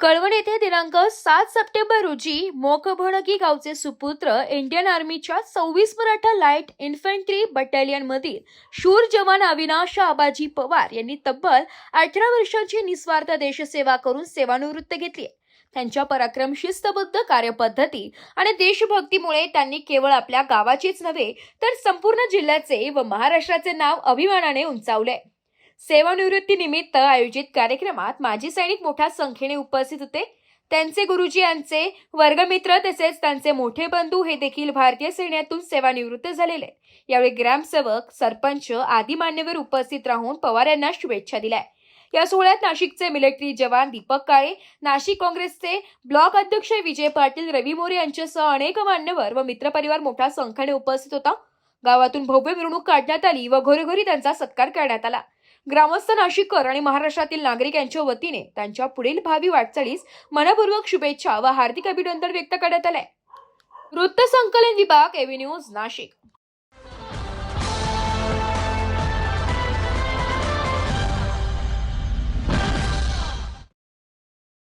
कळवण येथे दिनांक सात सप्टेंबर रोजी मोकभणगी गावचे सुपुत्र इंडियन आर्मीच्या सव्वीस मराठा लाइट इन्फंट्री बटालियन मधील शूर जवान अविनाश आबाजी पवार यांनी तब्बल अठरा वर्षांची निस्वार्थ देशसेवा करून सेवानिवृत्त घेतली आहे. त्यांच्या पराक्रम शिस्तबद्ध कार्यपद्धती आणि देशभक्तीमुळे त्यांनी केवळ आपल्या गावाचीच नव्हे तर संपूर्ण जिल्ह्याचे व महाराष्ट्राचे नाव अभिमानाने उंचावले सेवानिवृत्तीनिमित्त आयोजित कार्यक्रमात माजी सैनिक मोठ्या संख्येने उपस्थित होते. त्यांचे गुरुजी यांचे वर्गमित्र तसेच त्यांचे मोठे बंधू हे देखील भारतीय सैन्यातून सेवानिवृत्त झालेले यावेळी ग्रामसेवक सरपंच आदी मान्यवर उपस्थित राहून पवार यांना शुभेच्छा दिल्या या सोहळ्यात नाशिकचे मिलिटरी जवान दीपक काळे नाशिक काँग्रेसचे ब्लॉक अध्यक्ष विजय पाटील रवी मोरे यांच्यासह अनेक मान्यवर व मित्रपरिवार मोठ्या संख्येने उपस्थित होता. गावातून भव्य मिरवणूक काढण्यात आली व घरोघरी त्यांचा सत्कार करण्यात आला. ग्रामस्थ नाशिककर आणि महाराष्ट्रातील नागरिक यांच्या वतीने त्यांच्या पुढील भावी वाटचालीस मनपूर्वक शुभेच्छा व हार्दिक अभिनंदन व्यक्त करण्यात आले वृत्त संकलन विभाग एव्ही न्यूज नाशिक.